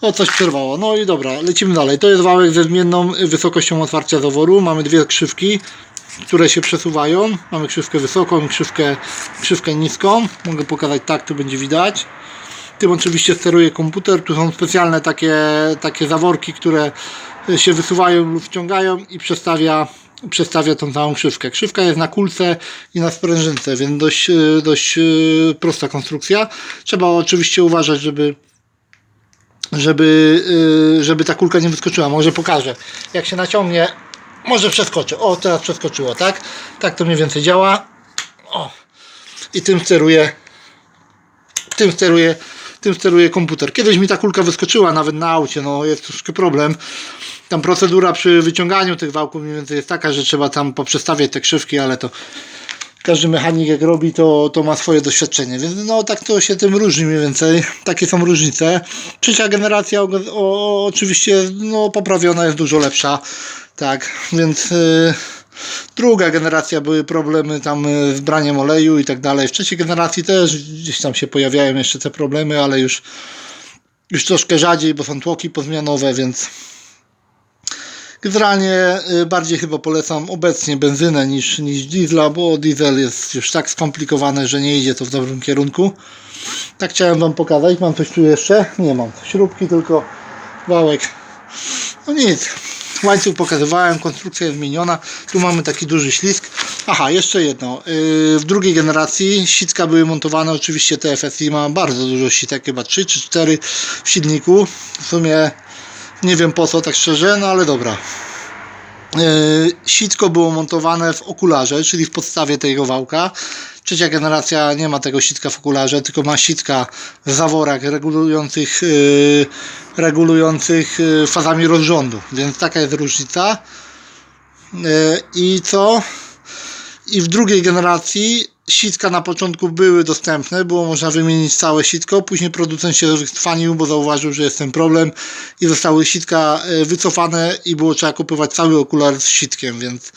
O, coś przerwało. No i dobra, lecimy dalej. To jest wałek ze zmienną wysokością otwarcia zaworu. Mamy dwie krzywki, które się przesuwają. Mamy krzywkę wysoką i krzywkę, krzywkę niską. Mogę pokazać tak, to będzie widać. Tym oczywiście steruje komputer. Tu są specjalne takie, takie zaworki, które się wysuwają lub wciągają i przestawia, przestawia tą całą krzywkę. Krzywka jest na kulce i na sprężynce, więc dość, dość e, prosta konstrukcja. Trzeba oczywiście uważać, żeby żeby, y, żeby ta kulka nie wyskoczyła. Może pokażę. Jak się naciągnie, może przeskoczy. O, teraz przeskoczyło, tak? Tak to mniej więcej działa. O. I tym steruje tym steruje tym steruje komputer. Kiedyś mi ta kulka wyskoczyła nawet na aucie, no jest troszkę problem. Tam procedura przy wyciąganiu tych wałków mniej więcej jest taka, że trzeba tam poprzestawiać te krzywki, ale to każdy mechanik jak robi, to, to ma swoje doświadczenie, więc no tak to się tym różni mniej więcej. Takie są różnice. Trzecia generacja o, o, oczywiście no, poprawiona jest dużo lepsza, tak, więc y, druga generacja były problemy tam y, z braniem oleju i tak dalej. W trzeciej generacji też gdzieś tam się pojawiają jeszcze te problemy, ale już już troszkę rzadziej, bo są tłoki pozmianowe, więc Generalnie y, bardziej chyba polecam obecnie benzynę niż, niż diesla, bo diesel jest już tak skomplikowany, że nie idzie to w dobrym kierunku. Tak chciałem Wam pokazać. Mam coś tu jeszcze? Nie mam. Śrubki, tylko wałek. No nic. Łańcuch pokazywałem, konstrukcja jest zmieniona. Tu mamy taki duży ślisk. Aha, jeszcze jedno. Yy, W drugiej generacji sitka były montowane, oczywiście TFSI ma bardzo dużo sitek, chyba 3 czy 4 w silniku. W sumie nie wiem po co, tak szczerze, no ale dobra. Yy, Sitko było montowane w okularze, czyli w podstawie tego wałka. Trzecia generacja nie ma tego sitka w okularze, tylko ma sitka w zaworach regulujących, yy, regulujących yy, fazami rozrządu, więc taka jest różnica. I co? I w drugiej generacji sitka na początku były dostępne, było można wymienić całe sitko, później producent się wytrwanił, bo zauważył, że jest ten problem i zostały sitka e, wycofane i było trzeba kupować cały okular z sitkiem, więc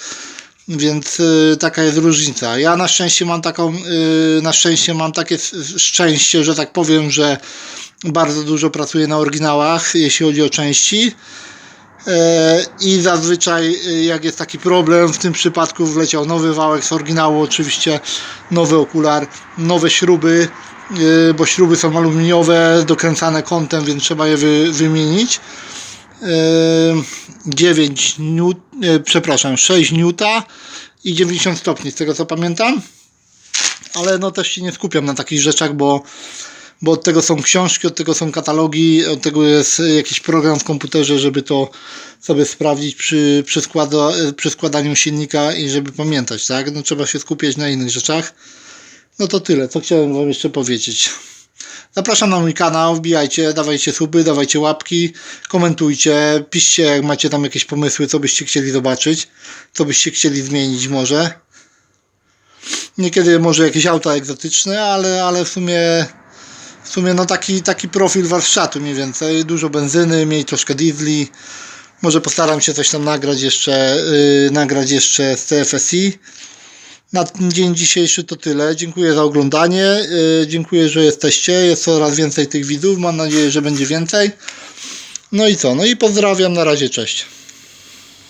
więc y, taka jest różnica. Ja na szczęście mam taką, y, na szczęście mam takie szczęście, że tak powiem, że bardzo dużo pracuję na oryginałach, jeśli chodzi o części. E, I zazwyczaj e, jak jest taki problem, w tym przypadku wleciał nowy wałek z oryginału, oczywiście nowy okular, nowe śruby, e, bo śruby są aluminiowe, dokręcane kątem, więc trzeba je wy, wymienić. E, 9 newt, e, przepraszam, 6 newta i 90 stopni, z tego co pamiętam. Ale no też się nie skupiam na takich rzeczach, bo bo od tego są książki, od tego są katalogi, od tego jest jakiś program w komputerze, żeby to sobie sprawdzić przy, przy, składa, przy składaniu silnika i żeby pamiętać, tak? No trzeba się skupiać na innych rzeczach. No to tyle, co chciałem Wam jeszcze powiedzieć. Zapraszam na mój kanał, wbijajcie, dawajcie suby, dawajcie łapki, komentujcie, piszcie jak macie tam jakieś pomysły, co byście chcieli zobaczyć, co byście chcieli zmienić może. Niekiedy może jakieś auta egzotyczne, ale, ale w sumie w sumie no taki, taki profil warsztatu mniej więcej. Dużo benzyny, mniej troszkę diesli. Może postaram się coś tam nagrać jeszcze, yy, nagrać jeszcze z TFSI. Na dzień dzisiejszy to tyle. Dziękuję za oglądanie. Yy, dziękuję, że jesteście. Jest coraz więcej tych widzów. Mam nadzieję, że będzie więcej. No i co? No i pozdrawiam. Na razie. Cześć.